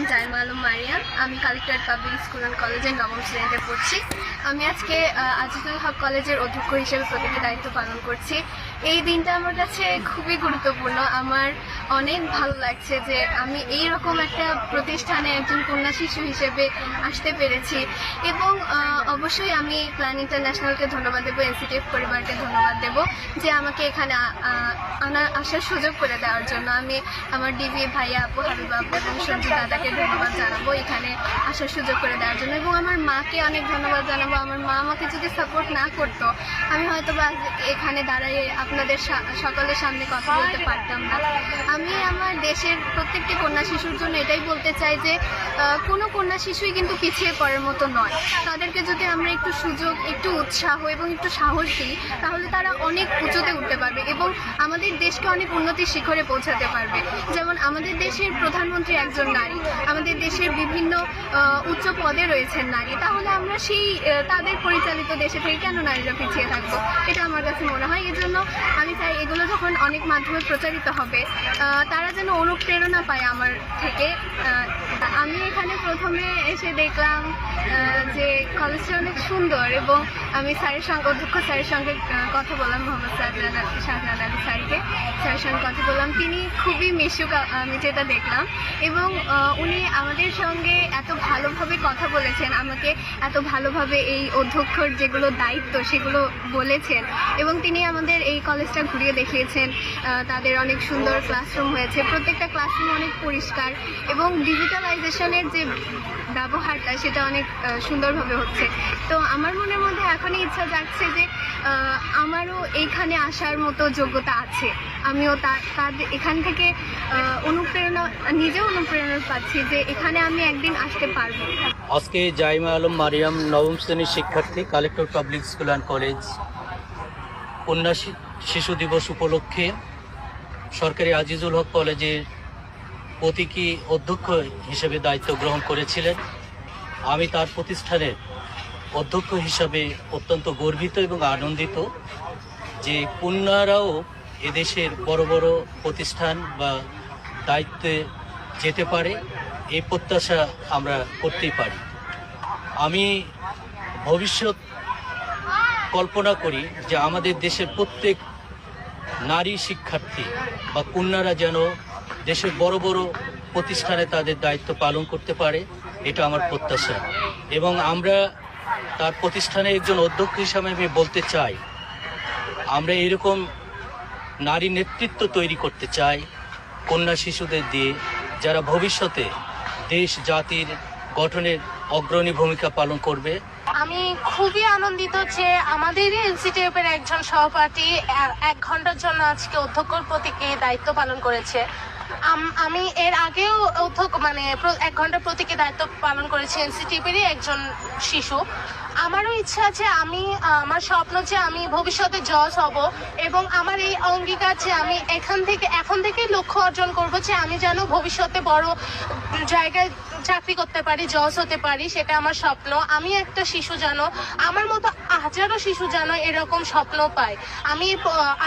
নাম জাইমা আলম মারিয়াম আমি collectorate public school and কলেজের নবম শ্রেণীতে পড়ছি। আমি আজকে আজিজুল হক কলেজের অধ্যক্ষ হিসেবে প্রতিটি দায়িত্ব পালন করছি। এই দিনটা আমার কাছে খুবই গুরুত্বপূর্ণ। আমার অনেক ভালো লাগছে যে আমি এই রকম একটা প্রতিষ্ঠানে একজন কন্যা শিশু হিসেবে আসতে পেরেছি এবং অবশ্যই আমি প্ল্যান ইন্টারন্যাশনালকে ধন্যবাদ দেবো, এনসিটিএফ পরিবারকে ধন্যবাদ দেবো যে আমাকে এখানে, আ- আ- আনার, আসার সুযোগ করে দেওয়ার জন্য আমি আমার ডিবি ভাইয়া আপু, হাবিবা আপু এবং সঞ্জু দাদাকে ধন্যবাদ জানাব এখানে আসার সুযোগ করে দেওয়ার জন্য এবং আমার মাকে অনেক ধন্যবাদ জানাব। আমার মা আমাকে যদি সাপোর্ট না করতো, আমি হয়তো বা এখানে দাঁড়িয়ে আপনাদের সা- সকলের সামনে কথা বলতে পারতাম না। আমি আমার দেশের প্রত্যেকটি কন্যা শিশুর জন্য এটাই বলতে চাই যে কোনো কন্যা শিশুই কিন্তু পিছিয়ে পড়ার মতো নয়। তাদেরকে যদি আমরা একটু সুযোগ একটু উৎসাহ এবং একটু সাহস দিই তাহলে তারা অনেক উঁচুতে উঠতে পারবে এবং আমাদের দেশকে অনেক উন্নতির শিখরে পৌঁছাতে পারবে। যেমন আমাদের দেশের প্রধানমন্ত্রী একজন নারী আমাদের দেশের বিভিন্ন উচ্চ পদে রয়েছেন নারী তাহলে আমরা সেই তাদের পরিচালিত দেশে থেকে কেন নারীরা পিছিয়ে থাকব? এটা আমার কাছে মনে হয়। এই জন্য আমি চাই এগুলো যখন অনেক মাধ্যমে প্রচারিত হবে তারা যেন অনুপ্রেরণা পায় আমার থেকে। আমি এখানে প্রথমে এসে দেখলাম যে কলেজটা অনেক সুন্দর এবং আমি স্যারের সঙ্গে, অধ্যক্ষ স্যারের সঙ্গে কথা বললাম, মোহাম্মদ শাহজাহান শাহজাহান আলী স্যারকে। স্যারের সঙ্গে কথা বললাম, তিনি খুবই মিশুক আমি যেটা দেখলাম। এবং উনি আমাদের সঙ্গে এত ভালোভাবে কথা বলেছেন, আমাকে এত ভালোভাবে এই অধ্যক্ষর যেগুলো দায়িত্ব সেগুলো বলেছেন এবং তিনি আমাদের এই কলেজটা ঘুরিয়ে দেখিয়েছেন তাদের অনেক সুন্দর ক্লাসরুম হয়েছে, প্রত্যেকটা ক্লাসরুম অনেক পরিষ্কার এবং ডিজিটালাইজেশনের যে ব্যবহারটা, সেটা অনেক সুন্দরভাবে হচ্ছে। তো আমার মনের মধ্যে এখনই ইচ্ছা যাচ্ছে যে আমারও এইখানে আসার মতো যোগ্যতা আছে। আমিও তার তাদের এখান থেকে অনুপ্রেরণা, নিজেও অনুপ্রেরণা পাচ্ছি যে এখানে আমি একদিন আসতে পারব। আজকে জাইমা আলম মারিয়াম নবম শ্রেণির শিক্ষার্থী collector public school and college কন্যা শিশু দিবস উপলক্ষে সরকারি আজিজুল হক কলেজের প্রতীকী অধ্যক্ষ হিসেবে দায়িত্ব গ্রহণ করেছিলেন। আমি তার প্রতিষ্ঠানের অধ্যক্ষ হিসাবে অত্যন্ত গর্বিত এবং আনন্দিত যে কন্যারাও এদেশের বড় বড় প্রতিষ্ঠান বা দায়িত্বে যেতে পারে, এই প্রত্যাশা আমরা করতেই পারি। আমি ভবিষ্যৎ কল্পনা করি যে আমাদের দেশের প্রত্যেক নারী শিক্ষার্থী বা কন্যারা যেন দেশের বড় বড় প্রতিষ্ঠানে তাদের দায়িত্ব পালন করতে পারে, এটা আমার প্রত্যাশা। এবং আমরা তার প্রতিষ্ঠানে একজন অধ্যক্ষ হিসাবে আমি বলতে চাই, আমরা এরকম নারী নেতৃত্ব তৈরি করতে চাই কন্যা শিশুদের দিয়ে, যারা ভবিষ্যতে দেশ, জাতির গঠনের অগ্রণী ভূমিকা পালন করবে? আমি খুবই আনন্দিত যে আমাদের এনসিটিএফ এর একজন সহপাঠী এক ঘণ্টার জন্য আজকে অধ্যক্ষর প্রতীকে দায়িত্ব পালন করেছে। আমি এর আগেও অধ্যক্ষ মানে এক ঘণ্টা প্রতীকে দায়িত্ব পালন করেছি এনসিটিএফ এরই একজন শিশু। আমারও ইচ্ছা আছে আমি, আমার স্বপ্ন যে আমি ভবিষ্যতে জজ হব এবং আমার এই অঙ্গীকার যে আমি এখান থেকে এখন থেকেই লক্ষ্য অর্জন করব যে আমি যেন ভবিষ্যতে বড় জায়গায় চাকরি করতে পারি জজ হতে পারি, সেটা আমার স্বপ্ন। আমি একটা শিশু যেন আমার মতো হাজারো শিশু যেন এরকম স্বপ্ন পায়। আমি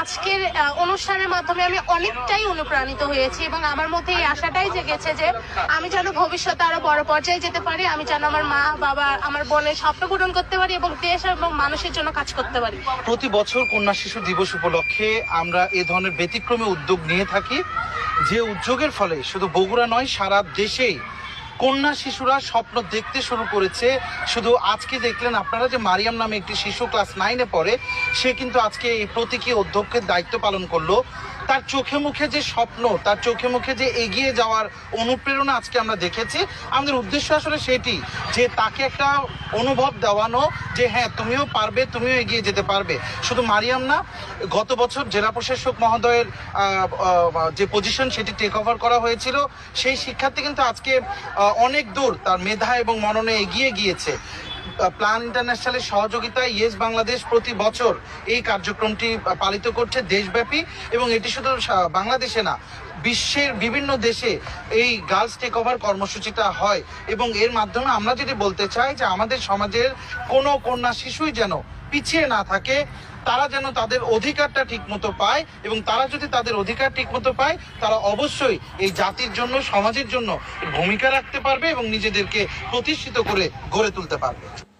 আজকের অনুষ্ঠানের মাধ্যমে আমি অনেকটাই অনুপ্রাণিত হয়েছি এবং আমার মধ্যে এই আশাটাই জেগেছে যে আমি যেন ভবিষ্যতে আরও বড় পর্যায়ে যেতে পারি, আমি যেন আমার মা, বাবা, আমার বোনের স্বপ্ন পূরণ করতে পারি এবং দেশ এবং মানুষের জন্য কাজ করতে পারি। প্রতি বছর কন্যা শিশু দিবস উপলক্ষে আমরা এ ধরনের ব্যতিক্রমী উদ্যোগ নিয়ে থাকি, যে উদ্যোগের ফলে শুধু বগুড়া নয়, সারা দেশেই কন্যা শিশুরা স্বপ্ন দেখতে শুরু করেছে। শুধু আজকে দেখলেন আপনারা যে মারিয়াম নামে একটি শিশু ক্লাস নাইনে পড়ে, সে কিন্তু আজকে এই প্রতীকী অধ্যক্ষের দায়িত্ব পালন করল। তার চোখে মুখে যে স্বপ্ন, তার চোখে মুখে যে এগিয়ে যাওয়ার অনুপ্রেরণা আজকে আমরা দেখেছি, আমাদের উদ্দেশ্য আসলে সেটি যে তাকে একটা অনুভব দেওয়ানো যে হ্যাঁ তুমিও পারবে, তুমিও এগিয়ে যেতে পারবে। শুধু মারিয়াম না, গত বছর জেলা প্রশাসক মহোদয়ের যে পজিশন সেটি টেক ওভার করা হয়েছিল, সেই শিক্ষার্থী কিন্তু আজকে অনেক দূর তার মেধা এবং মননে এগিয়ে গিয়েছে। প্ল্যান ইন্টারন্যাশনালের সহযোগিতায় ইয়েস বাংলাদেশ প্রতি বছর এই কার্যক্রমটি পালিত করছে দেশব্যাপী এবং এটি শুধু বাংলাদেশে না, বিশ্বের বিভিন্ন দেশে এই গার্লস টেক ওভার কর্মসূচিটা হয় এবং এর মাধ্যমে আমরা যদি বলতে চাই যে আমাদের সমাজের কোনো কন্যা শিশুই যেন পিছিয়ে না থাকে, তারা যেন তাদের অধিকারটা ঠিকমতো পায় এবং তারা যদি তাদের অধিকার ঠিকমতো পায়, তারা অবশ্যই এই জাতির জন্য, সমাজের জন্য ভূমিকা রাখতে পারবে এবং নিজেদেরকে প্রতিষ্ঠিত করে গড়ে তুলতে পারবে।